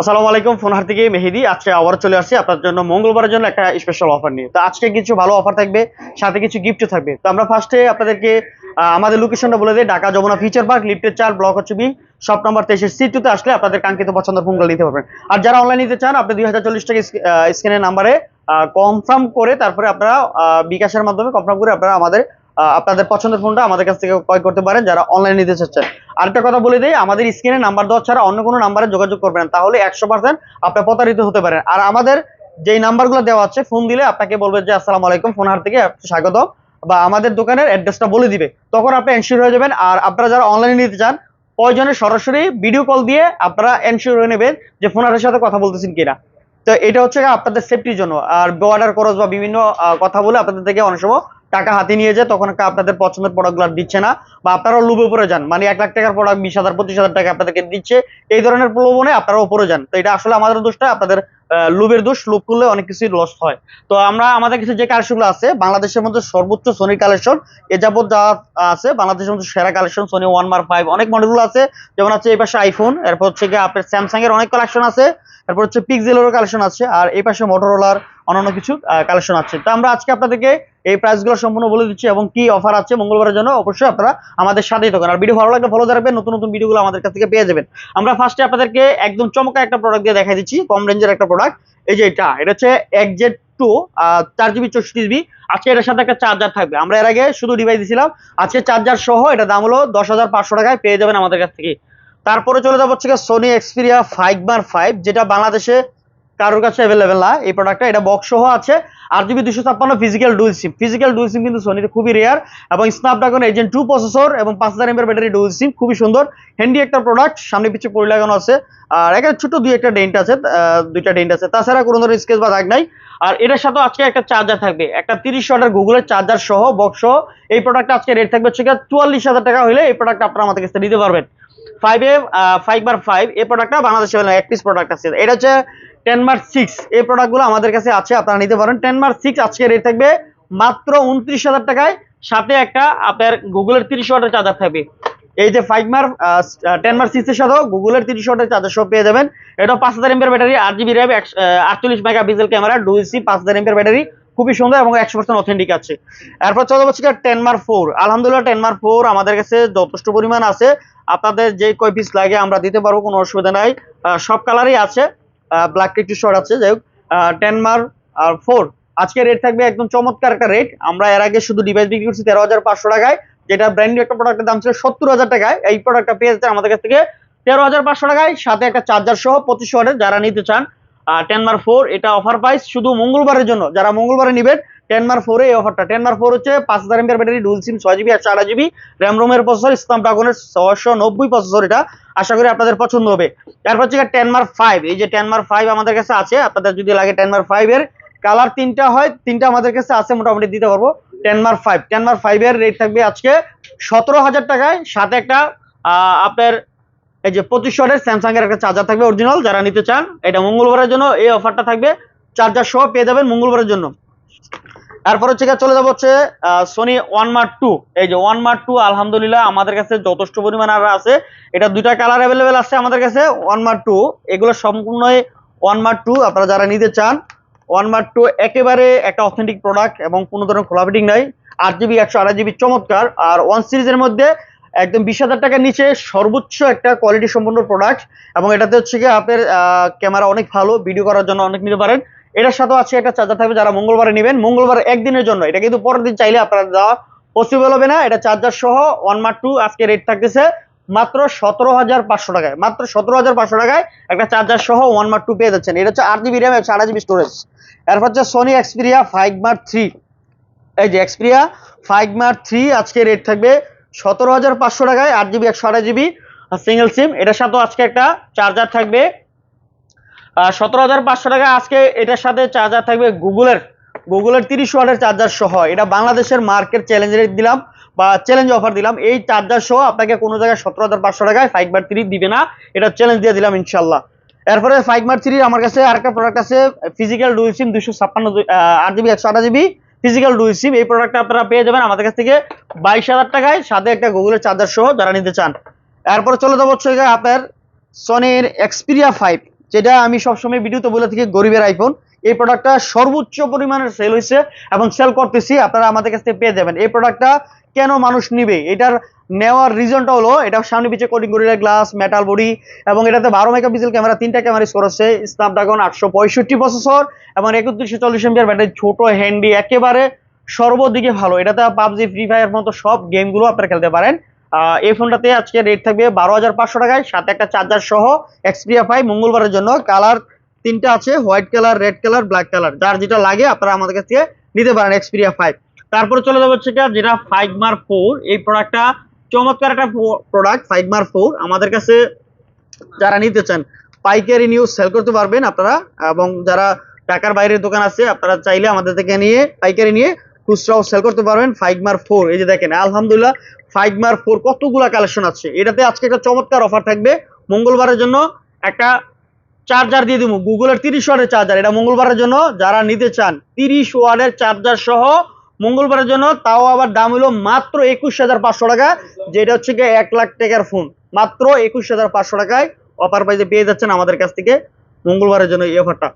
আসসালামু আলাইকুম ফোন ফোনহার থেকে মেহেদি। আজকে আবার চলে আসছি আপনার জন্য মঙ্গলবারের জন্য একটা স্পেশাল অফার নিয়ে। তো আজকে কিছু ভালো অফার থাকবে, সাথে কিছু গিফটও থাকবে। তো আমরা ফার্স্টে আপনাদেরকে আমাদের লোকেশনটা বলে দিই, ঢাকা যমুনা ফিচার পার্ক লিফটের চার ব্লক হচ্ছে বি শপ নাম্বার তেইশের সি টুতে আসলে আপনাদের কাঙ্ক্ষিত পছন্দের ফোনগুলো নিতে পারবেন। আর যারা অনলাইন নিতে চান, আপনি দুই হাজার চল্লিশ টাকা স্ক্রিনের নাম্বারে কনফার্ম করে তারপরে আপনারা বিকাশের মাধ্যমে কনফার্ম করে আপনারা আমাদের আপনাদের পছন্দের ফোনটা আমাদের কাছ থেকে ক্রয় করতে পারেন, যারা অনলাইন নিতে চাচ্ছেন। আরেকটা কথা বলে দিই, আমাদের স্ক্রিনে নাম্বার দেওয়া ছাড়া অন্য কোনো নাম্বারে যোগাযোগ করবেন। তাহলে একশো পার্সেন্ট আপনি প্রতারিত হতে পারেন। আর আমাদের যেই নাম্বারগুলো দেওয়া আছে ফোন দিলে আপনাকে বলবে যে, আসসালামু আলাইকুম ফোন হার থেকে স্বাগত। বা আমাদের দোকানের অ্যাড্রেসটা বলে দিবে। তখন আপনি এনশিওর হয়ে যাবেন। আর আপনারা যারা অনলাইনে নিতে চান, প্রয়োজনে সরাসরি ভিডিও কল দিয়ে আপনারা এনশিওর হয়ে নেবেন যে ফোন হারের সাথে কথা বলতেছেন কিনা। তো এটা হচ্ছে আপনাদের সেফটির জন্য। আর অর্ডার খরচ বা বিভিন্ন কথা বলে আপনাদের থেকে অনেক সময় টাকা হাতে নিয়ে যায় তখন আপনাদের পছন্দের প্রোডাক্টগুলো দিচ্ছে না বা আপনারাও লুবে উপরে যান। মানে এক লাখ টাকার প্রোডাক্ট বিশ হাজার, পঁচিশ হাজার টাকা আপনাদেরকে দিচ্ছে। এই ধরনের প্রলোভনে আপনারা উপরে যান। তো এটা আসলে আমাদের দোষটা, আপনাদের লুবের দোষ। লুপ করলে অনেক কিছুই লস হয়। তো আমরা, আমাদের কাছে যে কালেকশনগুলো আছে, বাংলাদেশের মধ্যে সর্বোচ্চ সোনির কালেকশন এ যাবত যা আছে, বাংলাদেশের মধ্যে সেরা collection Sony one mark five অনেক মডেলগুলো আছে, যেমন আছে এই পাশে আইফোন এরপর হচ্ছে গিয়ে আপনার স্যামসাং এর অনেক কালেকশন আছে তারপর হচ্ছে পিক্সেলেরও কালেকশন আছে, আর এই পাশে মোটরোলার অন্যান্য কিছু কালেকশন আছে। তো আমরা আজকে আপনাদেরকে এই প্রাইসগুলো সম্পূর্ণ বলে দিচ্ছি এবং কি অফার আছে মঙ্গলবারের জন্য অবশ্যই আপনারা আমাদের সাথেই থাকুন। আর ভিডিও ভালো লাগলে ফলো রাখবেন, নতুন নতুন ভিডিওগুলো আমাদের কাছ থেকে পেয়ে যাবেন। আমরা ফার্স্টে আপনাদেরকে একদম চমকা একটা প্রোডাক্ট দিয়ে দেখাই দিচ্ছি, কম রেঞ্জের একটা প্রোডাক্ট এই যে এটা এটা হচ্ছে একজেট টু চার জিবি চৌষট্টি জিবি আজকে এটার সাথে একটা চার্জার থাকবে। আমরা এর আগে শুধু ডিভাইস দিয়েছিলাম আজকে চার্জার সহ এটা দাম হলো দশ হাজার পাঁচশো টাকায় পেয়ে যাবেন আমাদের কাছ থেকে। তারপরে চলে যাব হচ্ছে সোনি এক্সপিরিয়া ফাইভ বার ফাইভ যেটা বাংলাদেশে কারোর কাছে অ্যাভেলেবেল না। এই প্রোডাক্টটা এটা বক্স সহ আছে। আর জিবি দুশো ছাপ্পান্ন physical dual SIM physical dual SIM কিন্তু সোনির খুবই রেয়ার এবং স্ন্যাপড্রাগন এজেন্ট টু প্রসেসর এবং পাঁচ হাজার এমএর ব্যাটারি ডুয়েল সিম খুবই সুন্দর। হ্যান্ডি একটা প্রোডাক্ট সামনে পিছিয়ে পরি লাগানো আছে। আর এখানে ছোট দুই একটা ডেন্ট আছে দুইটা ডেন্ট আছে। তাছাড়া কোনো ধরনের স্কেচ বা দাগ নাই। আর এটার সাথে আজকে একটা চার্জার থাকবে। একটা তিরিশ ওয়াটের গুগলের চার্জার সহ বক্স সহ। এই প্রোডাক্টটা আজকে রেট থাকবে হচ্ছে চুয়াল্লিশ হাজার টাকা হলে এই প্রোডাক্ট আপনারা আমাদের কাছে নিতে পারবেন। ফাইভ এ ফাইভ বার ফাইভ এই প্রোডাক্টটা বাংলাদেশে এক পিস প্রোডাক্ট আছে। এটা হচ্ছে টেন মার্ক সিক্স এই প্রোডাক্টগুলো আমাদের কাছে আছে, আপনারা নিতে পারেন। টেন মার্ক সিক্স আজকে রেট থাকবে মাত্র উনত্রিশ হাজার টাকায়। সাথে একটা আপনার গুগলের তিরিশ ওয়াটের চার্জার থাকবে। এই যে ফাইভ মার টেন মার সিক্সের সাথেও গুগলের তিরিশ ওয়াটের চার্জার সব পেয়ে যাবেন। এটা পাঁচ হাজার এমপের ব্যাটারি আট জিবি র্যাম আটচল্লিশ mega pixel camera dual SIM পাঁচ হাজার এমপের ব্যাটারি খুবই সুন্দর এবং একশো পার্সেন্ট অথেন্টিক আছে। এরপর চলে হচ্ছে টেন মার ফোর আলহামদুলিল্লাহ টেন মার ফোর আমাদের কাছে যথেষ্ট পরিমাণ আছে। আপনাদের যে কয় পিস লাগে আমরা দিতে পারব, কোনো অসুবিধা নাই। সব কালারই আছে। ব্ল্যাক একটু শর্ট আছে, যাই হোক টেন মার আর ফোর আজকে রেট থাকবে একদম চমৎকার একটা রেট আমরা এর আগে শুধু ডিভাইস বিক্রি করছি তেরো হাজার পাঁচশো টাকায়, যেটা ব্র্যান্ড একটা প্রোডাক্টের দাম ছিল সত্তর হাজার টাকায়। এই প্রোডাক্টটা পেয়ে যাচ্ছে আমাদের কাছ থেকে তেরো হাজার পাঁচশো টাকায়, সাথে একটা চার্জার সহ পঁচিশ ওয়াটের যারা নিতে চান টেন মার ফোর এটা অফার প্রাইস শুধু মঙ্গলবারের জন্য। যারা মঙ্গলবারে নেবেন টেন মার ফোরে এই অফারটা টেন মার ফোর হচ্ছে পাঁচ হাজার এমপিআর ব্যাটারি ডুল সিম ছয় জিবি একশো আঠাশ জিবি র্যাম রোমের প্রসেসর স্নাপ ড্রাগনের ছশো নব্বই প্রসেসর এটা। আশা করি আপনাদের পছন্দ হবে। তারপর হচ্ছে টেন মার ফাইভ এই যে টেন মার ফাইভ আমাদের কাছে আছে, আপনাদের যদি লাগে টেন মার ফাইভ এর কালার তিনটা হয়, তিনটা আমাদের কাছে আছে, মোটামুটি দিতে পারব। Ten mark five ten mark five এর রেট থাকবে আজকে সতেরো হাজার টাকায়। সাথে একটা আপনার এই যে পঁচিশ ওয়াটের স্যামসাং এর একটা চার্জার থাকবে অরিজিনাল যারা নিতে চান, এটা মঙ্গলবারের জন্য এই অফারটা থাকবে। চার্জার সহ পেয়ে যাবেন মঙ্গলবারের জন্য। তারপর হচ্ছে চলে যাব হচ্ছে সোনি ওয়ান মার্ক টু এই যে ওয়ান মার্ক টু আলহামদুলিল্লাহ আমাদের কাছে যথেষ্ট পরিমাণ আর আছে। এটা দুইটা কালার অ্যাভেলেবেল আছে আমাদের কাছে ওয়ান মার্ক টু এগুলো সম্পূর্ণই ওয়ান মার্ক টু আপনারা যারা নিতে চান ওয়ান মার্ক টু একেবারে একটা অথেন্টিক প্রোডাক্ট এবং কোনো ধরনের খোলা ফিটিং নাই। আট জিবি একশো আঠাশ জিবি চমৎকার। আর ওয়ান সিরিজের মধ্যে একদম বিশ হাজার টাকার নিচে সর্বোচ্চ একটা কোয়ালিটি সম্পন্ন প্রোডাক্ট এবং এটাতে হচ্ছে কি আপনার ক্যামেরা অনেক ভালো ভিডিও করার জন্য অনেক নিতে পারেন। এটার সাথে আছে একটা চার্জার থাকবে যারা মঙ্গলবারে নেবেন। মঙ্গলবার একদিনের জন্য। এটা কিন্তু পরের দিন চাইলে আপনারা দেওয়া পসিবল হবে না। এটা চার্জার সহ ওয়ান মার্ক টু আজকে রেট থাকতেছে মাত্র সতেরো হাজার পাঁচশো টাকায়। মাত্র সতেরো হাজার পাঁচশো টাকায় একটা চার্জার সহ ওয়ান মার্ক টু পেয়ে যাচ্ছেন। এটা হচ্ছে আট জিবি র্যাম একশো আঠাশ জিবি স্টোরেজ এরপর হচ্ছে Sony Xperia five mark three এই যে এক্সপিরিয়া ফাইভ মার্ক থ্রি আজকে রেট থাকবে সতেরো হাজার পাঁচশো টাকায়, আট জিবি একশো আঠাশ জিবি সিঙ্গেল সিম এটার সাথেও আজকে একটা চার্জার থাকবে সতেরো হাজার পাঁচশো টাকা। আজকে এটার সাথে চার্জার থাকবে গুগলের। গুগলের তিরিশ ওয়াটের চার্জার সহ। এটা বাংলাদেশের মার্কেট চ্যালেঞ্জ দিলাম বা চ্যালেঞ্জ অফার দিলাম। এই চার্জার সহ আপনাকে কোনো জায়গায় সতেরো হাজার পাঁচশো টাকায় ফাইভ বার থ্রি দিবে না। এটা চ্যালেঞ্জ দিয়ে দিলাম ইনশাল্লাহ। এরপরে ফাইভ মার থ্রি আমার কাছে আরেকটা প্রোডাক্ট আছে ফিজিক্যাল ডুয়েল সিম দুশো ছাপ্পান্ন আট জিবি একশো আঠাশ জিবি ফিজিক্যাল ডুয়েল সিম এই প্রোডাক্টটা আপনারা পেয়ে যাবেন আমাদের কাছ থেকে বাইশ হাজার টাকায়। সাথে একটা গুগলের চার্জার সহ যারা নিতে চান। এরপরে চলে যাব হচ্ছে আপনার সনির এক্সপিরিয়া ফাইভ যেটা আমি সবসময় ভিডিওতে বলে থাকি গরিবের আইফোন এই প্রোডাক্টটা সর্বোচ্চ পরিমাণের সেল হয়েছে এবং সেল করতেছি, আপনারা আমাদের কাছ থেকে পেয়ে যাবেন। এই প্রোডাক্টটা কেন মানুষ নিবে? এটার নেওয়ার রিজনটা হলো, এটা সামনে পিছিয়ে coating gorilla glass metal body এবং এটাতে বারো মেগাপিক্সেল ক্যামেরা তিনটা ক্যামেরা ইউজ করেছে স্ন্যাপড্রাগন আটশো পঁয়ষট্টি প্রসেসর এবং একত্রিশশো চল্লিশ এমপিআর ব্যাটারি ছোট হ্যান্ডি একেবারে সর্বদিকে ভালো। এটাতে পাবজি ফ্রি ফায়ার মতো সব গেমগুলো আপনারা খেলতে পারেন। এই ফোনটাতে আজকে রেট থাকবে বারো হাজার পাঁচশো টাকায়, সাথে একটা চার্জার সহ এক্সপিরিয়া ফাইভ মঙ্গলবারের জন্য। কালার তিনটা আছে white colour red colour black colour যার যেটা লাগে আপনারা আমাদের কাছ থেকে নিতে পারেন এক্সপিরিয়া ফাইভ তারপরে চলে যাব হচ্ছে যেটা ফাইভ মার ফোর এই প্রোডাক্টটা চমৎকার একটা প্রোডাক্ট ফাইভ মার ফোর আমাদের কাছে যারা নিতে চান, পাইকারি নিউজ সেল করতে পারবেন আপনারা। এবং যারা ঢাকার বাইরের দোকান আছে, আপনারা চাইলে আমাদের থেকে নিয়ে, পাইকারি নিয়ে খুচরাও সেল করতে পারবেন ফাইভ মার ফোর এই যে দেখেন, আলহামদুলিল্লাহ ফাইভ মার ফোর কতগুলা কালেকশন আছে? এটাতে আজকে একটা চমৎকার অফার থাকবে। মঙ্গলবারের জন্য একটা চার্জার দিয়ে দিব। গুগলের তিরিশ ওয়াটের চার্জার এটা মঙ্গলবারের জন্য যারা নিতে চান, তিরিশ ওয়াটের চার্জার সহ মঙ্গলবারের জন্য, তাও আবার দাম হলো মাত্র একুশ হাজার পাঁচশো টাকা, যেটা হচ্ছে গিয়ে এক লাখ টাকার ফোন মাত্র একুশ হাজার পাঁচশো টাকায় অফার প্রাইজে পেয়ে যাচ্ছেন আমাদের কাছ থেকে মঙ্গলবারের জন্য এই অফারটা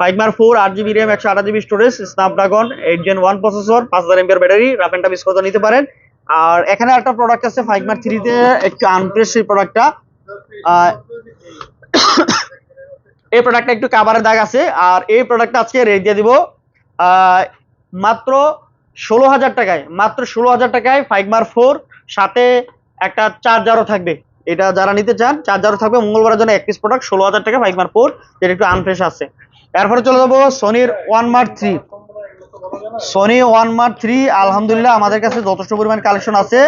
ফাইভ মার ফোর আট জিবি র্যাম একশো আট GB storage Snapdragon eight gen one processor পাঁচ হাজার এমপিয়ার ব্যাটারি রাফ অ্যান্ড নিতে পারেন। আর এখানে একটা প্রোডাক্ট আছে ফাইভ মার থ্রিতে একটু আনপ্রেস এই প্রোডাক্টটা এই প্রোডাক্টটা একটু কাভারের দাগ আছে। আর এই প্রোডাক্টটা আজকে রেট দিয়ে দিব মাত্র ষোলো হাজার টাকায়, মাত্র ষোলো হাজার টাকায় ফাইভ মার ফোর সাথে একটা চার্জারও থাকবে। এটা যারা নিতে চান চার্জারও থাকবে। মঙ্গলবারের জন্য এক পিস প্রোডাক্ট ষোলো হাজার টাকা ফাইভ মার ফোর যেটা একটু আনফ্রেশ আছে। এরপরে চলে যাব সোনির one mark three Sony one mark three আলহামদুলিল্লাহ আমাদের কাছে যথেষ্ট পরিমাণ কালেকশন আছে।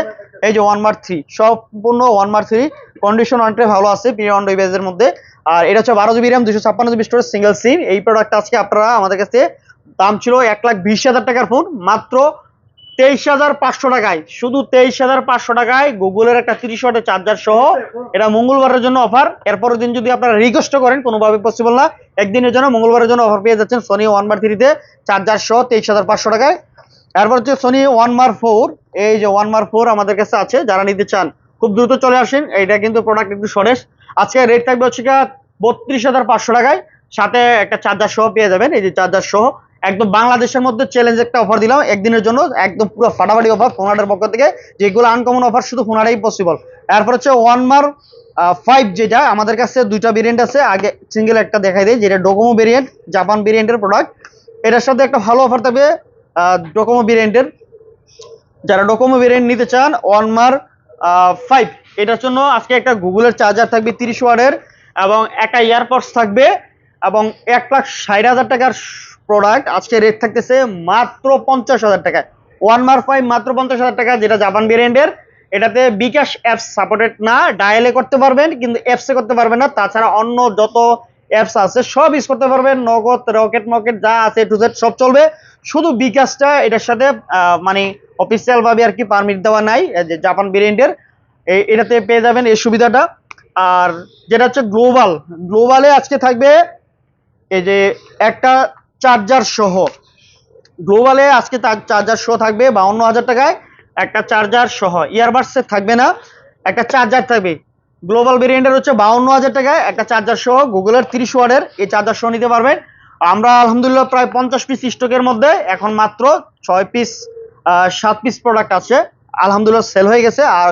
এই যে ওয়ান মার্ক থ্রি সম্পূর্ণ ওয়ান মার্ক থ্রি কন্ডিশন অনেকটাই ভালো আছে পিরিয়ন মধ্যে। আর এটা হচ্ছে বারো জিবি র্যাম দুশো ছাপ্পান্ন জিবি স্টোরেজ সিঙ্গেল সিম এই প্রোডাক্ট আজকে আপনারা আমাদের কাছে, দাম ছিল এক লাখ বিশ হাজার টাকার ফোন মাত্র তেইশ হাজার পাঁচশো টাকায়, শুধু তেইশ হাজার পাঁচশো টাকায় গুগলের একটা তিরিশ ওয়াটের চার্জার সহ এটা মঙ্গলবারের জন্য অফার এরপরের দিন যদি আপনারা রিকোয়েস্ট করেন, কোনোভাবে পসিবল না, একদিনের জন্য মঙ্গলবারের জন্য অফার পেয়ে যাচ্ছেন সোনি ওয়ান বার থ্রিতে চার্জার সহ তেইশ হাজার পাঁচশো টাকায়। এরপর হচ্ছে সোনি ওয়ান মার ফোর এই যে ওয়ান মার ফোর আমাদের কাছে আছে, যারা নিতে চান, খুব দ্রুত চলে আসেন, এইটা কিন্তু প্রোডাক্ট একটু সরেস আজকে রেট থাকবে হচ্ছে বত্রিশ হাজার পাঁচশো টাকায়, সাথে একটা চার্জার সহ পেয়ে যাবেন, এই যে চার্জার সহ একদম বাংলাদেশের মধ্যে চ্যালেঞ্জ একটা অফার দিলাম। একদিনের জন্য একদম পুরো ফাটাফাটি অফার ফোনারের পক্ষ থেকে। যেগুলো আনকমন অফার শুধু ফোনারেই পসিবল এরপর হচ্ছে ওয়ান মার ফাইভ যেটা, আমাদের কাছে দুইটা ভেরিয়েন্ট আছে। আগে সিঙ্গেল একটা দেখাই দেয় যেটা ডোকোমো ভেরিয়েন্ট জাপান ভেরিয়েন্টের প্রোডাক্ট এটার সাথে একটা ভালো অফার থাকবে ডোকোমো ভেরিয়েন্টের যারা ডোকোমো ভেরিয়েন্ট নিতে চান ওয়ান মার ফাইভ এটার জন্য আজকে একটা গুগলের চার্জার থাকবে তিরিশ ওয়ার্ডের এবং একটা ইয়ারপডস থাকবে এবং এক লাখ ষাট হাজার টাকার প্রোডাক্ট আজকে রেট থাকতেছে মাত্র পঞ্চাশ হাজার টাকায়। ওয়ান মার ফাইভ মাত্র পঞ্চাশ হাজার টাকা, যেটা জাপান ভেরিয়েন্টের এটাতে বিকাশ অ্যাপস সাপোর্টেড না ডায়ালে করতে পারবেন, কিন্তু অ্যাপসে করতে পারবেন না। তাছাড়া অন্য যত অ্যাপস আছে, সব ইউজ করতে পারবেন। নগদ রকেট মকেট যা আছে টু জেড সব চলবে। শুধু বিকাশটা এটার সাথে মানে অফিসিয়ালভাবে আর কি পারমিট দেওয়া নাই যে জাপান ভেরিয়েন্টের এটাতে পেয়ে যাবেন এই সুবিধাটা। আর যেটা হচ্ছে গ্লোবাল গ্লোবালে আজকে থাকবে, এই যে একটা চার্জার সহ। গ্লোবালে আজকে চার্জার সহ থাকবে বাউন্ন হাজার টাকায়। একটা চার্জার সহ, ইয়ারবাডসে থাকবে না, একটা চার্জার থাকবে। গ্লোবাল ভেরিয়েন্টের হচ্ছে বাউন্ন হাজার টাকায় একটা চার্জার সহ, গুগলের তিরিশ ওয়ার্ডের এই চার্জার সহ নিতে পারবেন। আমরা আলহামদুলিল্লাহ প্রায় পঞ্চাশ পিস স্টকের মধ্যে এখন মাত্র ছয় পিস সাত পিস প্রোডাক্ট আছে। আলহামদুলিল্লাহ সেল হয়ে গেছে। আর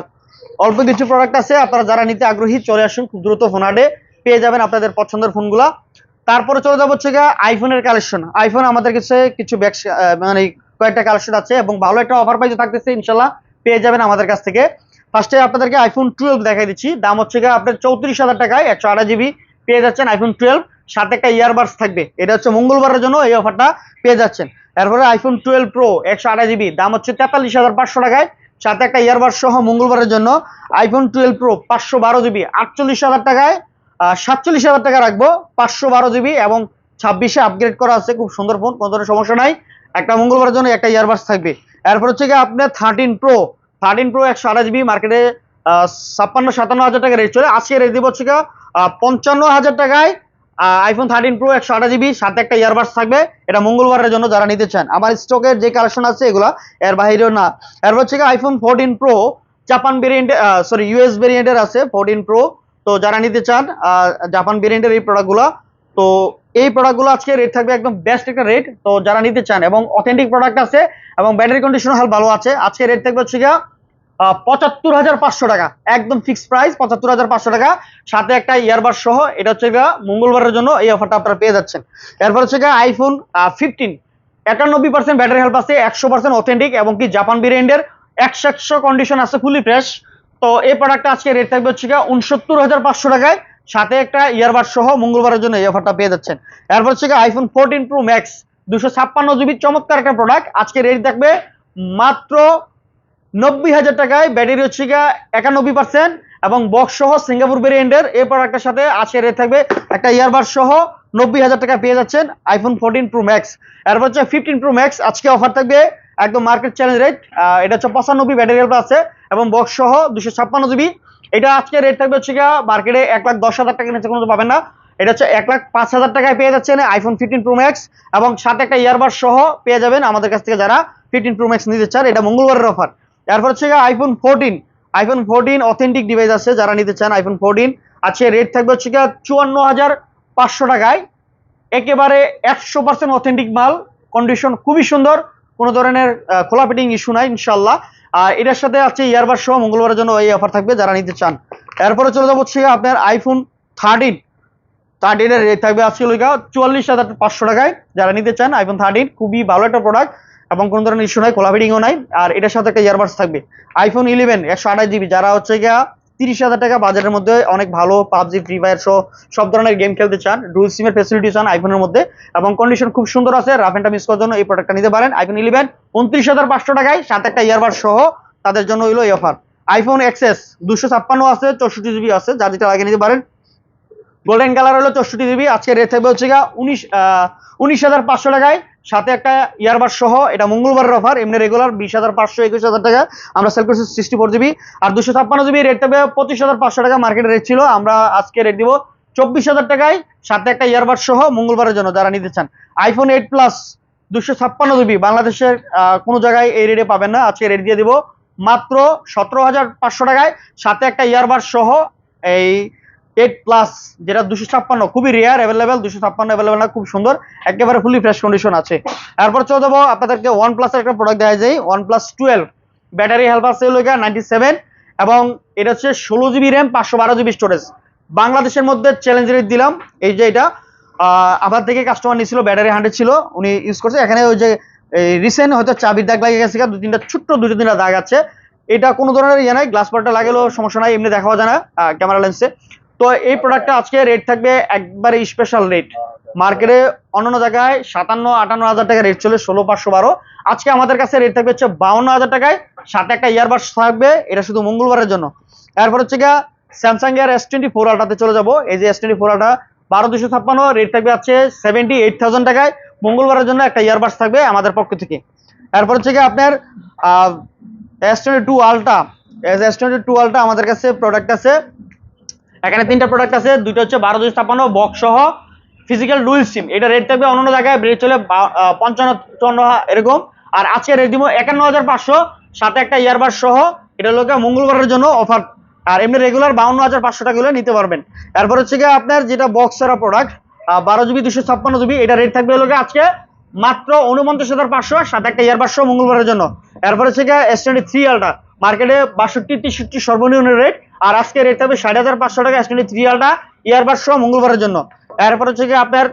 অল্প কিছু প্রোডাক্ট আছে। আপনারা যারা নিতে আগ্রহী, চলে আসুন খুব দ্রুত ফোনাডে পেয়ে যাবেন আপনাদের পছন্দের ফোনগুলা তারপরে চলে যাব হচ্ছে আইফোনের কালেকশন আইফোন আমাদের কাছে কিছু ব্যাগ মানে কয়েকটা কালেকশন আছে এবং ভালো একটা অফার প্রাইসে থাকতেছে, ইনশাল্লাহ পেয়ে যাবেন আমাদের কাছ থেকে। ফার্স্টে আপনাদেরকে আইফোন টুয়েলভ দেখাই দিচ্ছি। দাম হচ্ছে গিয়ে আপনার চৌত্রিশ হাজার টাকায় একশো আঠাশ জিবি পেয়ে যাচ্ছেন আইফোন টুয়েলভ সাথে একটা ইয়ারবাডস থাকবে। এটা হচ্ছে মঙ্গলবারের জন্য এই অফারটা পেয়ে যাচ্ছেন। এরপরে আইফোন টুয়েলভ প্রো একশো আঠাশ জিবি দাম হচ্ছে তেতাল্লিশ হাজার পাঁচশো টাকায়। সাথে একটা ইয়ারবাডস সহ মঙ্গলবারের জন্য আইফোন টুয়েলভ প্রো পাঁচশো বারো জিবি আটচল্লিশ হাজার টাকায়। সাতচল্লিশ হাজার টাকা রাখব, পাঁচশো বারো জিবি এবং ছাব্বিশে আপগ্রেড করা আছে, খুব সুন্দর ফোন কোনো ধরনের সমস্যা নাই। একটা মঙ্গলবারের জন্য একটা ইয়ারবাস থাকবে। এরপর হচ্ছে গিয়ে আপনার থার্টিন প্রো থার্টিন প্রো একশো আঠাশ জিবি মার্কেটে ছাপ্পান্ন, সাতান্ন হাজার টাকা রেট চলে। আজকে রেট দিব হচ্ছে পঞ্চান্ন হাজার টাকায় আইফোন থার্টিন প্রো একশো আঠাশ জিবি সাথে একটা ইয়ারবাস থাকবে। এটা মঙ্গলবারের জন্য যারা নিতে চান। আমার স্টকের যে কালেকশন আছে এগুলা, এর বাইরেও না। এরপর হচ্ছে iPhone fourteen pro Japan variant sorry US ভেরিয়েন্টের আছে ফোরটিন প্রো তো যারা নিতে চান জাপান ব্র্যান্ডের এই প্রোডাক্টগুলো তো এই প্রোডাক্টগুলো আজকে রেট থাকবে একদম বেস্ট একটা রেট তো যারা নিতে চান, এবং অথেন্টিক প্রোডাক্ট আছে, এবং ব্যাটারি কন্ডিশন হাল ভালো আছে, আজকে রেট থাকবে হচ্ছে গিয়া পঁচাত্তর হাজার পাঁচশো টাকা। একদম ফিক্সড প্রাইস পঁচাত্তর হাজার পাঁচশো টাকা। সাথে একটা ইয়ারবার সহ, এটা হচ্ছে গিয়া মঙ্গলবারের জন্য এই অফারটা আপনারা পেয়ে যাচ্ছেন। এরপর হচ্ছে গিয়া আইফোন ফিফটিন একানব্বই পার্সেন্ট ব্যাটারি হেল্প আছে, একশো পার্সেন্ট অথেন্টিক এবং কি জাপান ব্র্যান্ডের একশো একশো কন্ডিশন আছে ফুলি ফ্রেশ তো এই প্রোডাক্টটা আজকে রেট থাকবে হচ্ছে উনসত্তর হাজার পাঁচশো টাকায়। সাথে একটা ইয়ারবার সহ মঙ্গলবারের জন্য এই অফারটা পেয়ে যাচ্ছেন। এরপর হচ্ছে আইফোন ফোরটিন প্রো ম্যাক্স দুশো ছাপ্পান্ন জিবি চমৎকার একটা প্রোডাক্ট আজকে রেট থাকবে মাত্র নব্বই হাজার টাকায়। ব্যাটারি হচ্ছে গিয়া একানব্বই পার্সেন্ট এবং বক্স সহ সিঙ্গাপুর ভেরিয়েন্টের এই প্রোডাক্টের সাথে আজকে রেট থাকবে একটা ইয়ারবার সহ নব্বই হাজার টাকা পেয়ে যাচ্ছেন আইফোন ফোরটিন প্রো ম্যাক্স এরপর হচ্ছে ফিফটিন প্রো ম্যাক্স আজকে অফার থাকবে একদম মার্কেট চ্যালেঞ্জ রেট এটা হচ্ছে পঁচানব্বই ব্যাটারি আছে এবং বক্স সহ দুশো ছাপ্পান্ন জিবি এটা আজকে রেট থাকবে হচ্ছে গিয়া মার্কেটে এক লাখ দশ হাজার টাকা নিচে কোনো পাবেন না। এটা হচ্ছে এক লাখ পাঁচ হাজার টাকায় পেয়ে যাচ্ছেন আইফোন ফিফটিন প্রো ম্যাক্স এবং সাথে একটা ইয়ারবার সহ পেয়ে যাবেন আমাদের কাছ থেকে যারা ফিফটিন প্রো ম্যাক্স নিতে চান, এটা মঙ্গলবারের অফার এরপর হচ্ছে iPhone fourteen iPhone fourteen authentic device আছে, যারা নিতে চান আইফোন ফোরটিন আজকে রেট থাকবে হচ্ছে গিয়ে চুয়ান্ন হাজার পাঁচশো টাকায়। একেবারে একশো পার্সেন্ট অথেন্টিক মাল। কন্ডিশন খুবই সুন্দর। কোনো ধরনের খোলা ফিটিং ইস্যু নাই ইনশাল্লাহ আর এটার সাথে আছে ইয়ারবার সহ মঙ্গলবারের জন্য এই অফার থাকবে, যারা নিতে চান। এরপরে চলে যাব হচ্ছে আপনার আইফোন থার্টিন থার্টিনের রেট থাকবে আজকে লইকা চুয়াল্লিশ হাজার পাঁচশো টাকায়। যারা নিতে চান আইফোন থার্টিন খুবই ভালো একটা প্রোডাক্ট এবং কোনো ধরনের ইস্যু নাই কোলা ফিটিংও নাই। আর এটার সাথে একটা ইয়ারবাডস থাকবে। আইফোন ইলেভেন একশো আঠাশ জিবি যারা হচ্ছে গিয়া তিরিশ হাজার টাকা বাজারের মধ্যে অনেক ভালো পাবজি, ফ্রি ফায়ার সহ সব ধরনের গেম খেলতে চান। ডুয়েল সিমের ফেসিলিটি চান আইফোনের মধ্যে এবং কন্ডিশন খুব সুন্দর আছে। রাফ এন্ড মিস করার জন্য এই প্রোডাক্টটা নিতে পারেন। আইফোন ইলেভেন উনত্রিশ হাজার পাঁচশো টাকায় সাত একটা ইয়ারবাড সহ তাদের জন্য হইল এই অফার আইফোন এক্সএস দুশো ছাপ্পান্ন আছে, চৌষট্টি জিবি আছে যা যেটা লাগিয়ে নিতে পারেন। গোল্ডেন কালার হলো চৌষট্টি জিবি আজকে রেট থাকবে হচ্ছে গা উনিশ উনিশ হাজার পাঁচশো টাকায়। সাথে একটা ইয়ারবার সহ, এটা মঙ্গলবারের অফার এমনি রেগুলার বিশ হাজার পাঁচশো, একুশ হাজার টাকা। আমরা সেল করছি সিক্সটি ফোর জিবি আর দুশো ছাপ্পান্ন জিবি রেট থাকবে পঁচিশ হাজার পাঁচশো টাকা মার্কেটে রেট ছিল। আমরা আজকে রেট দিব চব্বিশ হাজার টাকায়, সাথে একটা ইয়ারবার সহ মঙ্গলবারের জন্য যারা নিতে চান। আইফোন এইট প্লাস দুশো ছাপ্পান্ন জিবি বাংলাদেশের কোনো জায়গায় এই রেটে পাবেন না। আজকে রেট দিয়ে দিব মাত্র সতেরো হাজার পাঁচশো টাকায়, সাথে একটা ইয়ারবার সহ এই এইট প্লাস যেটা দুশো ছাপ্পান্ন, খুবই রেয়ার অ্যাভেলেবেল দুশো ছাপ্পান্ন অ্যাভেলেবেল না, খুব সুন্দর, একেবারে ফুলি ফ্রেশ কন্ডিশন আছে। এরপর চলে যাব আপনাদেরকে ওয়ান প্লাসের একটা প্রোডাক্ট দেখা যায় one plus twelve battery health আছে লোকা নাইনটি সেভেন এবং এটা হচ্ছে ষোলো জিবি র্যাম পাঁচশো বারো জিবি স্টোরেজ বাংলাদেশের মধ্যে চ্যালেঞ্জ রেট দিলাম, এই যে এটা আমার থেকে কাস্টমার নিয়েছিল ব্যাটারি হান্ড্রেড ছিল, উনি ইউজ করছে। এখানে ওই যে রিসেন্ট হয়তো চাবির দাগ লাগিয়ে গেছে দু তিনটা ছোট্ট দুটো তিনটা দাগ আছে। এটা কোনো ধরনের ইয়ে নাই গ্লাস পার্টটা লাগালেও সমস্যা নাই, এমনি দেখাও যায় না ক্যামেরা লেন্সে তো এই প্রোডাক্টটা আজকে রেট থাকবে একবারে স্পেশাল রেট মার্কেটে অন্যান্য জায়গায় সাতান্ন, আটান্ন হাজার টাকা রেট চলে, ষোলো, পাঁচশো, বারো। আজকে আমাদের কাছে রেট থাকবে হচ্ছে বাউন্ন হাজার টাকায়, সাথে একটা ইয়ারবাডস থাকবে, এটা শুধু মঙ্গলবারের জন্য। এরপর হচ্ছে গিয়া স্যামসাং এর এস টোয়েন্টি ফোর আলটাতে চলে যাব। এই যে এস টোয়েন্টি ফোর আলটা বারো দুশো ছাপ্পান্ন রেট থাকবে আছে সেভেন্টি এইট থাউজেন্ড টাকায়। মঙ্গলবারের জন্য একটা ইয়ারবাডস থাকবে আমাদের পক্ষ থেকে। এরপর হচ্ছে গিয়ে আপনার S twenty two ultra S twenty two ultra আমাদের কাছে প্রোডাক্ট আছে। এখানে তিনটা প্রোডাক্ট আছে, দুইটা হচ্ছে বারো দুশো ছাপ্পান্ন বক্স সহ ফিজিক্যাল ডুইল সিম এটা রেট থাকবে অন্য জায়গায় রেট চলে পঞ্চান্ন, চুয়ান্ন, এরকম। আর আজকে রেট দিব একান্ন হাজার পাঁচশো, সাথে একটা ইয়ারবার সহ। এটা লোকে মঙ্গলবারের জন্য অফার আর এমনি রেগুলার বাউন্ন হাজার পাঁচশো টাকা হলে নিতে পারবেন। এরপর হচ্ছে গিয়ে আপনার যেটা বক্স ছাড়া প্রোডাক্ট বারো জিবি দুশো ছাপ্পান্ন জিবি, এটা রেট থাকবে লোকে আজকে মাত্র উনপঞ্চাশ হাজার পাঁচশো, সাথে একটা ইয়ারবার সহ মঙ্গলবারের জন্য। এরপর হচ্ছে গিয়ে এস টোয়েন্টি থ্রি আলটা মার্কেটে বাষট্টি, তেষট্টি সর্বনিম্ন রেট আর আজকে রেট থাকবে ষাট হাজার পাঁচশো টাকা এস টোয়েন্টি থ্রি আলটা ইয়ারবার সহ মঙ্গলবারের জন্য। এরপর হচ্ছে গিয়ে আপনার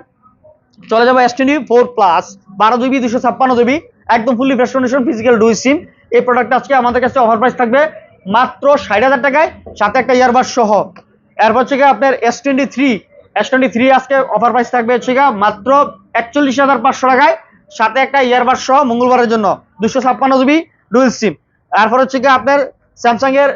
চলে যাব এস টোয়েন্টি ফোর প্লাস বারো জিবি দুশো ছাপ্পান্ন জিবি একদম fresh condition physical dual SIM এই প্রোডাক্টটা আজকে আমাদের কাছে অফার প্রাইস থাকবে মাত্র ষাট হাজার টাকায়, সাথে একটা ইয়ারবাড সহ। এরপর হচ্ছে গিয়ে আপনার S twenty three S twenty three আজকে অফার প্রাইস থাকবে হচ্ছে গিয়ে মাত্র একচল্লিশ হাজার পাঁচশো টাকায়, সাথে একটা ইয়ারবাড সহ মঙ্গলবারের জন্য দুশো ছাপ্পান্ন জিবি ডুয়েল সিম তারপর হচ্ছে গিয়ে আপনার স্যামসাং এর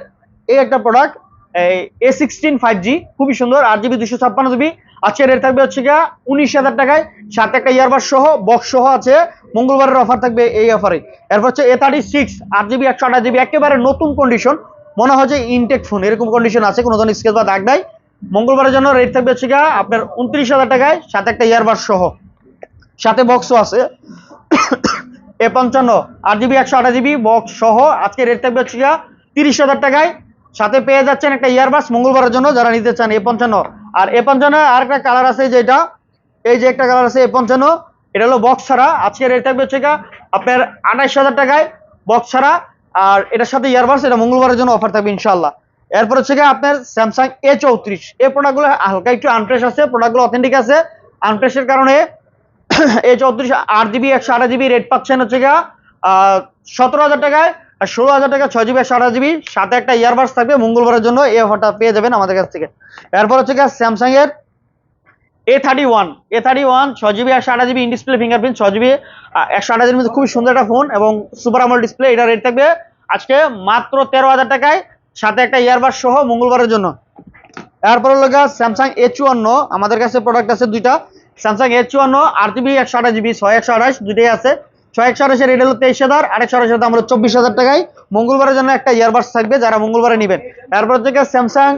এই একটা প্রোডাক্ট এই এ সিক্সটিন ফাইভ জি খুবই সুন্দর, আট জিবি দুশো ছাপ্পান্ন জিবি আজকে রেট থাকবে হচ্ছে গিয়া উনিশ হাজার টাকায়। সাথে একটা ইয়ারবার সহ বক্স সহ আছে। মঙ্গলবারের অফার থাকবে এই অফারে এরপর হচ্ছে এ থার্টি সিক্স আট জিবি একশো আঠাশ জিবি একেবারে নতুন কন্ডিশন মনে হয় যে ইনটেক ফোন এরকম কন্ডিশন আছে, কোনো ধরনের স্কেচ বা দাগ নাই। মঙ্গলবারের জন্য রেট থাকবে হচ্ছে গিয়া আপনার উনত্রিশ হাজার টাকায়, সাথে একটা ইয়ারবার সহ। সাথে বক্সও আছে। এ পঞ্চান্ন, আট জিবি একশো আঠাশ জিবি বক্স সহ। আজকে রেট থাকবে হচ্ছে গিয়া তিরিশ হাজার টাকায়। সাথে পেয়ে যাচ্ছেন একটা ইয়ারবাস মঙ্গলবারের জন্য যারা নিতে চান এ পঞ্চান্ন আর এ পঞ্চান্ন আর একটা কালার আছে যেটা, এই যে একটা কালার আছে এ পঞ্চান্ন এটা হলো বক্স ছাড়া। আজকে রেট থাকবে হচ্ছে গা আপনার আঠাইশ হাজার টাকায় বক্স ছাড়া। আর এটার সাথে ইয়ারবাস, এটা মঙ্গলবারের জন্য অফার থাকবে ইনশাল্লাহ এরপর হচ্ছে আপনার স্যামসাং এ চৌত্রিশ। এই প্রোডাক্টগুলো হালকা একটু আনফ্রেশ আছে প্রোডাক্টগুলো অথেন্টিক আছে। আনফ্রেশের কারণে এ চৌত্রিশ, আট জিবি একশো আঠাশ জিবি রেট পাচ্ছেন হচ্ছে গিয়া সতেরো হাজার টাকায়। আর ষোলো হাজার টাকা, ছয় জিবি আঠাশ জিবি সাথে একটা ইয়ারবাস থাকবে মঙ্গলবারের জন্য। এই অফারটা পেয়ে যাবেন আমাদের কাছ থেকে। এরপর হচ্ছে গিয়ে স্যামসাং এর A thirty one A thirty one ছয় জিবি একশো আঠাশ জিবি ইন ডিসপ্লে ফিঙ্গারপ্রিন্ট ছয় জিবি একশো আঠাশ জিবির মধ্যে খুবই সুন্দর একটা ফোন এবং সুপার আমল ডিসপ্লে এটা রেট থাকবে আজকে মাত্র তেরো হাজার টাকায়, সাথে একটা ইয়ারবাস সহ মঙ্গলবারের জন্য। এরপর হলো স্যামসাং এ চুয়ান্ন, আমাদের কাছে প্রোডাক্ট আছে দুইটা। স্যামসাং এ চুয়ান্ন, আট জিবি একশো আঠাশ জিবি ছয় একশো আঠাশ, দুইটাই আছে। ছয় আঠাশের রেট হলো তেইশ হাজার আর একশো আঠাশের দাম হলো চব্বিশ হাজার টাকায়। মঙ্গলবারের জন্য একটা ইয়ারবাস থাকবে, যারা মঙ্গলবারে নেবেন। এরপর থেকে স্যামসাং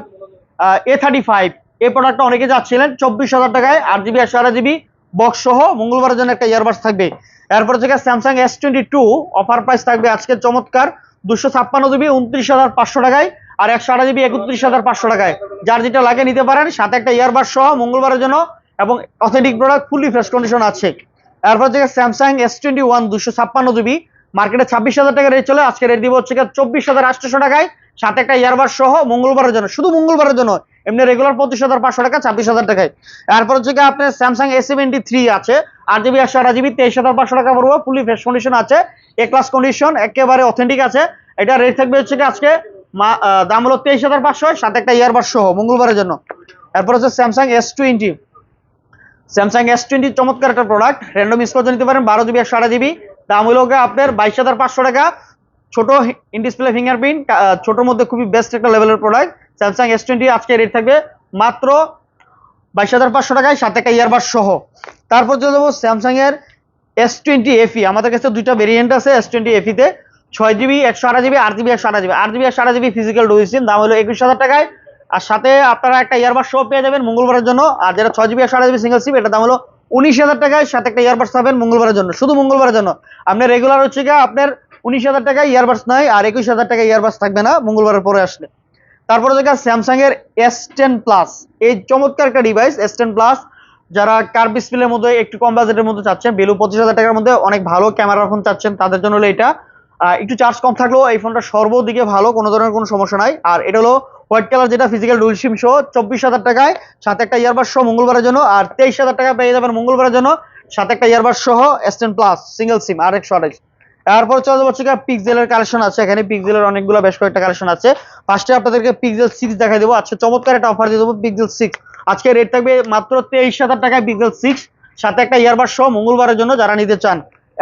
এ থার্টি ফাইভ এই প্রোডাক্টটা অনেকে যাচ্ছিলেন, চব্বিশ হাজার টাকায়, আট জিবি একশো আঠাশ জিবি বক্স সহ মঙ্গলবারের জন্য একটা ইয়ারবাস থাকবে। এরপর থেকে Samsung S twenty two offer price থাকবে আজকে চমৎকার, দুশো ছাপ্পান্ন জিবি উনত্রিশ হাজার পাঁচশো টাকায়, আর একশো আঠাশ জিবি একত্রিশ হাজার পাঁচশো টাকায়। যার যেটা লাগে নিতে পারেন, সাথে একটা ইয়ারবাস সহ মঙ্গলবারের জন্য, এবং authentic product fully fresh condition আছে। এরপর থেকে স্যামসাং এস টোয়েন্টি ওয়ান দুশো ছাপ্পান্ন জিবি মার্কেটে ছাব্বিশ হাজার টাকা রেট চলে। আজকে রেট দিব হচ্ছে চব্বিশ হাজার আটশোশো টাকায়। সাথে একটা ইয়ারবাস সহ মঙ্গলবারের জন্য, শুধু মঙ্গলবারের জন্য, এমনি রেগুলার পঁচিশ হাজার, পাঁচশো টাকা, ছাব্বিশ হাজার টাকায়। এরপর হচ্ছে গিয়ে আপনার স্যামসাং এ সেভেন্টি থ্রি আছে, আট জিবি একশো আট জিবি তেইশ হাজার, পাঁচশো টাকা পড়ব। ফুলি ফ্রেশ কন্ডিশন আছে এ ক্লাস কন্ডিশন একেবারে অথেন্টিক আছে। এটা রেট থাকবে হচ্ছে গিয়ে আজকে দাম হলো তেইশ হাজার, পাঁচশো। সাথে একটা ইয়ারবাস সহ, মঙ্গলবারের জন্য। এরপর হচ্ছে Samsung S twenty Samsung S twenty চমৎকার একটা প্রোডাক্ট র্যান্ডম করতে নিতে পারেন, বারো জিবি একশো আঠাশ জিবি দাম হলো আপনার বাইশ হাজার পাঁচশো টাকা। ছোট ইন ডিসপ্লে ফিঙ্গারপ্রিন্ট ছোটোর মধ্যে খুবই বেস্ট একটা লেভেলের প্রোডাক্ট স্যামসাং এস টোয়েন্টি আজকে রেট থাকবে মাত্র বাইশ হাজার পাঁচশো টাকায়, সাথে একটা ইয়ারবাস সহ। তারপর চলে যাব স্যামসাং এর এস টোয়েন্টি এফি আমাদের কাছে দুইটা ভেরিয়েন্ট আছে এস টোয়েন্টি এফিতে ছয় জিবি একশো আঠাশ জিবি আট জিবি একশো আঠাশ জিবি আট জিবি একশো আঠাশ জিবি ফিজিক্যাল সিম দাম হলো একুশ হাজার টাকায়। আর সাথে আপনারা একটা ইয়ারবাস সহ পেয়ে যাবেন মঙ্গলবারের জন্য। আর যেটা ছয় জিবি একশো আঠাশ জিবি সিঙ্গেল সিম এটা দাম হলো উনিশ হাজার টাকায় সাথে একটা ইয়ারবাস পাবেন মঙ্গলবারের জন্য। শুধু মঙ্গলবারের জন্য। আপনার রেগুলার হচ্ছে কি আপনার উনিশ হাজার টাকায় ইয়ারবাস নয় আর একুশ হাজার টাকায় ইয়ারবাস থাকবে না মঙ্গলবারের পরে আসলে। তারপরে দেখা স্যামসাং এর এস টেন প্লাস এই চমৎকার একটা ডিভাইস এস টেন প্লাস যারা কার্ভ ডিসপ্লের মধ্যে, একটু কম বাজেটের মধ্যে চাচ্ছেন বেলু পঁচিশ হাজার টাকার মধ্যে অনেক ভালো ক্যামেরা ফোন চাচ্ছেন, তাদের জন্য হলো এটা। একটু চার্জ কম থাকলেও এই ফোনটা সর্বদিকে ভালো, কোনো ধরনের কোনো সমস্যা নাই। আর এটা হলো হোয়াইট কালার যেটা ফিজিক্যাল ডুল সিম সহ চব্বিশ হাজার টাকায় সাথে একটা ইয়ারবাস সহ মঙ্গলবারের জন্য আর তেইশ হাজার টাকা পেয়ে যাবেন মঙ্গলবারের জন্য সাথে একটা ইয়ারবাস সহ S ten plus single SIM আর একশো আঠাশ এরপর চলে যাব হচ্ছে পিক্সেলের কালেকশন আছে, এখানে পিক্সেলের অনেকগুলো বেশ কয়েকটা কালেকশন আছে। ফার্স্টে আপনাদেরকে পিক্সেল সিক্স দেখাই দেবো। আজকে চমৎকার একটা অফার দিয়ে দেবো পিক্সেল সিক্স আজকে রেট থাকবে মাত্র তেইশ হাজার টাকায় পিক্সেল সিক্স সাথে একটা ইয়ারবার সহ মঙ্গলবারের জন্য যারা নিতে চান,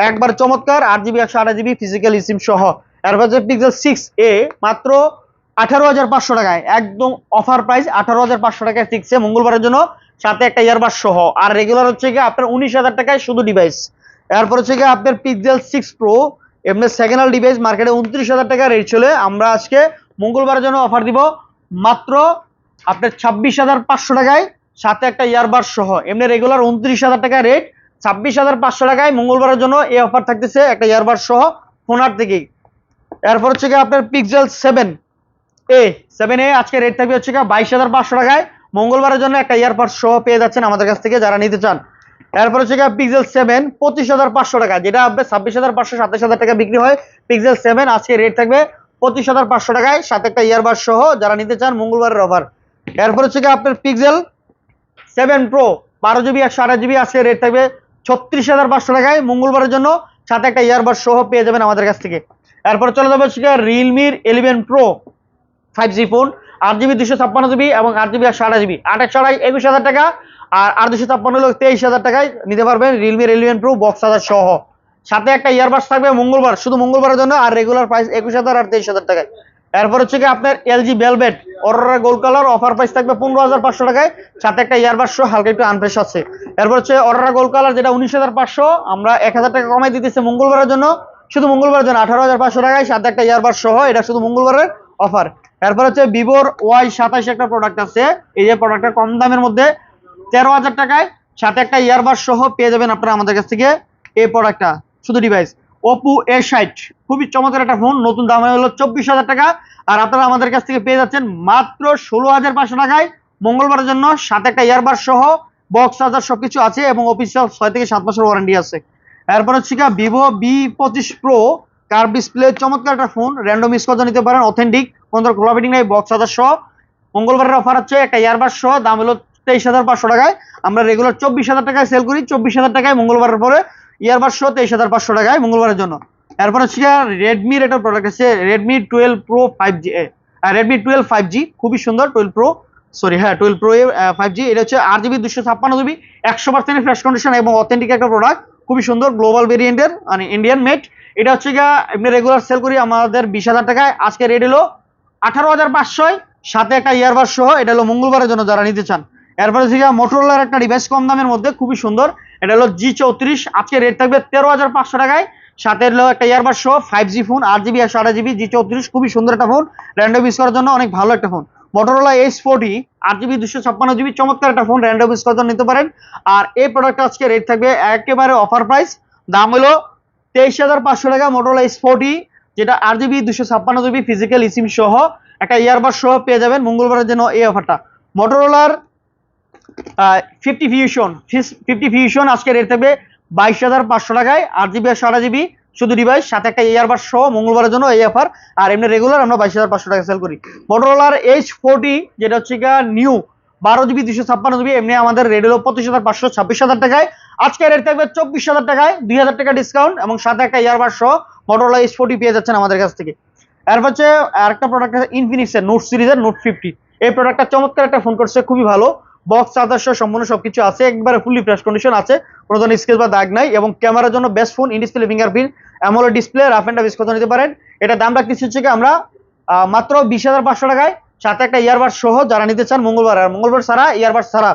একবার চমৎকার, আট জিবি একশো আঠাশ জিবি ফিজিক্যাল সিম সহ। এরপর হচ্ছে পিক্সেল সিক্স এ মাত্র আঠারো হাজার পাঁচশো টাকায়, একদম অফার প্রাইস আঠারো হাজার পাঁচশো টাকায় সিক্সে মঙ্গলবারের জন্য সাথে একটা ইয়ারবার সহ। আর রেগুলার হচ্ছে গিয়ে আপনার উনিশ হাজার টাকায় শুধু ডিভাইস এরপর হচ্ছে গিয়ে আপনার পিক্সেল সিক্স প্রো এমনি সেকেন্ড হ্যান্ড ডিভাইস মার্কেটে উনত্রিশ হাজার টাকা রেট চলে। আমরা আজকে মঙ্গলবারের জন্য অফার দিব মাত্র আপনার ছাব্বিশ হাজার পাঁচশো টাকায় সাথে একটা ইয়ারবার সহ। এমনি রেগুলার উনত্রিশ হাজার টাকা রেট ছাব্বিশ হাজার পাঁচশো টাকায় মঙ্গলবারের জন্য এই অফার থাকতেছে একটা ইয়ারবার সহ ফোনার থেকেই এরপর হচ্ছে গিয়ে আপনার pixel seven A seven A আজকে রেট থাকবে হচ্ছে বাইশ হাজার পাঁচশো টাকায়। মঙ্গলবারের জন্য একটা ইয়ারবার সহ পেয়ে যাচ্ছেন আমাদের কাছ থেকে যারা নিতে চান। এরপর হচ্ছে পিক্সেল সেভেন পঁচিশ হাজার পাঁচশো টাকা, যেটা আপনার ছাব্বিশ হাজার পাঁচশো, সাতাশ হাজার টাকা বিক্রি হয়। পিক্সেল সেভেন আজকে রেট থাকবে পঁচিশ হাজার পাঁচশো টাকায়, সাথে একটা ইয়ারবার সহ যারা নিতে চান মঙ্গলবারের অফার এরপর হচ্ছে আপনার পিক্সেল সেভেন প্রো বারো জিবি একশো আঠাশ জিবি আজকে রেট থাকবে ছত্রিশ হাজার পাঁচশো টাকায় মঙ্গলবারের জন্য, সাথে একটা ইয়ারবার সহ পেয়ে যাবেন আমাদের কাছ থেকে। এরপর চলে যাবে হচ্ছে রিয়েলমির eleven pro five G phone আট জিবি দুশো ছাপ্পান্ন জিবি এবং আট জিবি একশো আঠাশ জিবি আট একশো একুশ হাজার টাকা আর আট দুশো ছাপ্পান্ন হলো তেইশ হাজার টাকায় নিতে পারবেন রিয়েলমি ইলেভেন প্রো বক্স হাজার সহ। সাথে একটা ইয়ারবাস থাকবে মঙ্গলবার, শুধু মঙ্গলবারের জন্য আর রেগুলার প্রাইস একুশ হাজার আর তেইশ হাজার টাকায়। এরপর হচ্ছে কি আপনার LG velvet aurora gold colour offer price থাকবে পনেরো হাজার পাঁচশো টাকায়। সাথে একটা ইয়ারবাস সহ, হালকা একটু আনফ্রেশ আছে। এরপর হচ্ছে অরোরা গোল্ড কালার যেটা উনিশ হাজার পাঁচশো, আমরা এক হাজার টাকা কমাই দিতেছি মঙ্গলবারের জন্য। শুধু মঙ্গলবারের জন্য আঠারো হাজার পাঁচশো টাকায়, সাথে একটা ইয়ারবাস সহ, এটা শুধু মঙ্গলবারের অফার এরপর হচ্ছে ভিভোর ওয়াই সাতাশ একটা প্রোডাক্ট আছে। এই যে প্রোডাক্টটা কম দামের মধ্যে তেরো হাজার টাকায়। সাথে একটা ইয়ারবাস সহ পেয়ে যাবেন আপনারা আমাদের কাছ থেকে এই প্রোডাক্টটা শুধু ডিভাইস ওপো এ ষাট। খুবই চমৎকার একটা ফোন নতুন দাম হলো চব্বিশ হাজার টাকা। আর আপনারা আমাদের কাছ থেকে পেয়ে যাচ্ছেন মাত্র ষোলো হাজার পাঁচশো টাকায়। মঙ্গলবারের জন্য সাথে একটা ইয়ারবার সহ বক্স চার্জার সবকিছু আছে এবং অফিসিয়াল ছয় থেকে সাত মাসের ওয়ারেন্টি আছে। এরপর হচ্ছে ভিভো বি পঁচিশ প্রো কার ডিসপ্লে চমৎকার একটা ফোন র্যান্ডম ইউজ নিতে পারেন অথেন্টিক কোনো খোলা ফিটিং নাই বক্স চার্জার সহ মঙ্গলবারের অফার হচ্ছে একটা ইয়ারবার সহ, দাম হলো তেইশ হাজার পাঁচশো টাকায়। আমরা রেগুলার চব্বিশ হাজার টাকায় সেল করি, চব্বিশ হাজার টাকায় মঙ্গলবারের পরে ইয়ারবার সহ তেইশ হাজার পাঁচশো টাকায় মঙ্গলবারের জন্য। এরপর হচ্ছে রেডমির একটা প্রোডাক্ট আছে Redmi twelve pro five G Redmi twelve five G খুবই সুন্দর টুয়েলভ প্রো সরি হ্যাঁ টুয়েলভ প্রো ফাইভ জি এটা হচ্ছে আট জিবি দুশো ছাপ্পান্ন জিবি একশো পার্সেন্ট ফ্রেশ কন্ডিশন এবং অথেন্টিক একটা প্রোডাক্ট খুবই সুন্দর গ্লোবাল ভেরিয়েন্টের মানে ইন্ডিয়ান মেড এটা হচ্ছে গিয়া, এমনি রেগুলার সেল করি আমাদের বিশ হাজার টাকায়। আজকে রেট হলো আঠারো হাজার পাঁচশোয়। সাথে একটা ইয়ারবার সহ, এটা হলো মঙ্গলবারের জন্য যারা নিতে চান। এরপরে হচ্ছে গিয়া মোটরোলার একটা ডিভাইস কম দামের মধ্যে, খুবই সুন্দর। এটা হলো জি চৌত্রিশ। আজকে রেট থাকবে তেরো হাজার পাঁচশো টাকায়। সাথে হলো একটা ইয়ারবার সহ ফাইভ জি ফোন আট জিবি একশো আঠাশ জিবি জি চৌত্রিশ, খুবই সুন্দর একটা ফোন র্যান্ডম ইউজ করার জন্য অনেক ভালো একটা ফোন মোটরোলা এইচ ফোরটি আট জিবি দুশো ছাপ্পান্ন জিবি চমৎকার একটা ফোন র্যান্ডম ইউজ করার জন্য নিতে পারেন। আর এই প্রোডাক্টটা আজকে রেট থাকবে একেবারে অফার প্রাইস দাম হলো তেইশ হাজার পাঁচশো টাকা মোটরোলা ফোরটি যেটা আট জিবি দুশো ছাপ্পান্ন জিবি ফিজিক্যাল ইসিম সহ একটা ইয়ারবার সহ পেয়ে যাবেন মঙ্গলবারের জন্য এই অফারটা মোটরোলার ফিফটি ফিউশন ফিফটি ফিউশন আজকে রেট থাকবে বাইশ হাজার পাঁচশো টাকায়, আট জিবি আর জিবি, শুধু ডিভাইস সাথে একটা ইয়ারবার সহ মঙ্গলবারের জন্য এই অফার আর এমনি রেগুলার আমরা বাইশ হাজার পাঁচশো টাকা সেল করি। মোটরোলার এইচ ফোরটি যেটা হচ্ছে নিউ বারো জিবি দুশো ছাপ্পান্ন জিবি, এমনি আমাদের হলো পঁচিশ হাজার পাঁচশো ছাব্বিশ হাজার টাকায় আজকে রেট থাকবে চব্বিশ হাজার টাকায়, দুই হাজার টাকা ডিসকাউন্ট এবং সাথে একটা ইয়ারবার সহ মোটরলা এইচ ফোরটি পেয়ে যাচ্ছেন আমাদের কাছ থেকে। এরপর হচ্ছে আরেকটা প্রোডাক্ট আছে ইনফিনিক্সের নোট সিরিজের নোট ফিফটি এই প্রোডাক্টটা চমৎকার একটা ফোন করছে, খুবই ভালো। বক্স চার্জার সহ সম্পূর্ণ সবকিছু আছে, একবারে ফুলি ফ্রেশ কন্ডিশন আছে, কোনো ধরনের স্কেচ বা দাগ নাই এবং ক্যামেরার জন্য best phone in display fingerprint AMOLED display rough and tough কথা নিতে পারেন। এটা দাম রাখতেছি হচ্ছে আমরা মাত্র বিশ হাজার পাঁচশো টাকায়, সাথে একটা ইয়ারবার সহ যারা নিতে চান মঙ্গলবার। আর মঙ্গলবার ছাড়া ইয়ারবার ছাড়া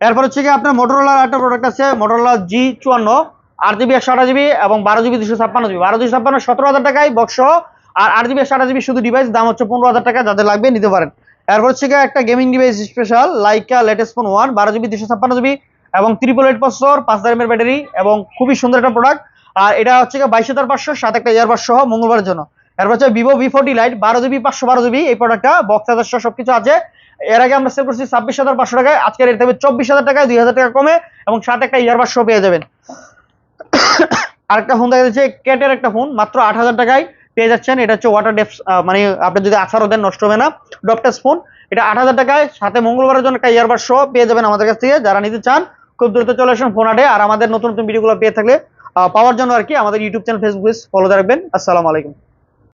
এরপর হচ্ছে কি আপনার মোটরোলার একটা প্রোডাক্ট আছে মোটরোলা জি চুয়ান্ন, আট জিবি একশো আঠাশ জিবি এবং বারো জিবি দুশো ছাপ্পান্ন জিবি বারো দুশো ছাপ্পান্ন, সতেরো হাজার টাকায় বক্স আর আট জিবি একশো আঠাশ জিবি শুধু ডিভাইস দাম হচ্ছে পনেরো হাজার টাকা যাদের লাগবে নিতে পারেন। এরপর হচ্ছে গিয়ে একটা gaming device special Leica latest phone one বারো জিবি দুশো ছাপ্পান্ন জিবি এবং ত্রিপল এইট প্রসেসর পাঁচ হাজার এমএর ব্যাটারি এবং খুবই সুন্দর একটা প্রোডাক্ট আর এটা হচ্ছে গিয়ে বাইশ হাজার পাঁচশো, সাত একটা ইয়ারবার সহ মঙ্গলবারের জন্য। এরপর হচ্ছে ভিভো ভি ফোর্টি লাইট বারো জিবি পাঁচশো বারো জিবি এই প্রোডাক্টটা বক্স হাজার সহ সবকিছু আছে। এর আগে আমরা সেল করছি ছাব্বিশ হাজার পাঁচশো টাকায়। আজকে রেট থাকবে চব্বিশ হাজার টাকায়, দুই হাজার টাকা কমে এবং সাথে একটা ইয়ারবার সহ পেয়ে যাবেন। আরেকটা ফোন দেখা যাচ্ছে ক্যাটের একটা ফোন মাত্র আট হাজার টাকায় পেয়ে যাচ্ছেন। এটা হচ্ছে ওয়াটার ডেপস মানে আপনি যদি আঠারো দেন, নষ্ট হবে না। ডপটাস ফোন এটা আট হাজার টাকায়, সাথে মঙ্গলবারের জন্য একটা ইয়ারবার সহ পেয়ে যাবেন আমাদের কাছ থেকে। যারা নিতে চান, খুব দ্রুত চলে আসুন ফোন আটে। আর আমাদের নতুন নতুন ভিডিওগুলো পেয়ে থাকলে পাওয়ার জন্য আর কি আমাদের YouTube channel Facebook page follow রাখবেন। আসসালামু আলাইকুম।